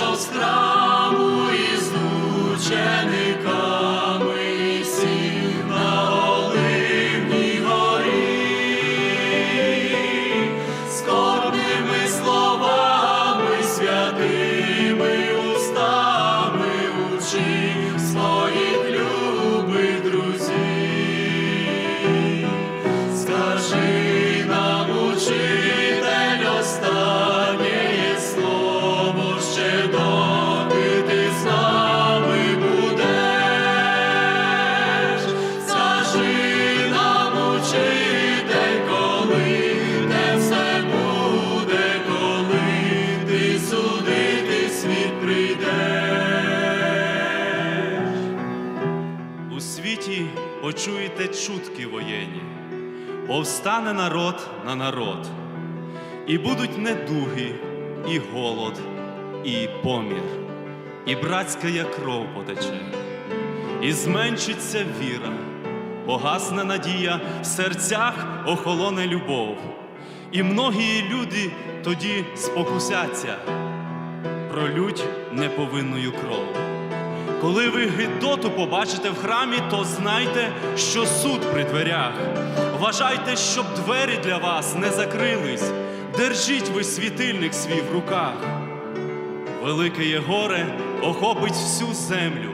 вийшов з храму і знучений. Світі почуєте чутки воєнні, повстане народ на народ, і будуть недуги, і голод, і помір, і братська кров потече, і зменшиться віра, погасне надія, в серцях охолоне любов, і многії люди тоді спокусяться, пролють неповинною кров. Коли ви гидоту побачите в храмі, то знайте, що суд при дверях. Вважайте, щоб двері для вас не закрились. Держіть ви світильник свій в руках. Велике є горе охопить всю землю,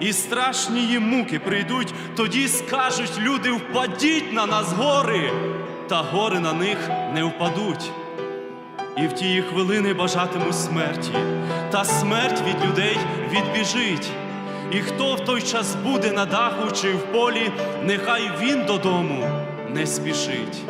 і страшні її муки прийдуть, тоді скажуть люди: впадіть на нас гори, та гори на них не впадуть. І в тії хвилини бажатиму смерті, та смерть від людей відбіжить. І хто в той час буде на даху чи в полі, нехай він додому не спішить.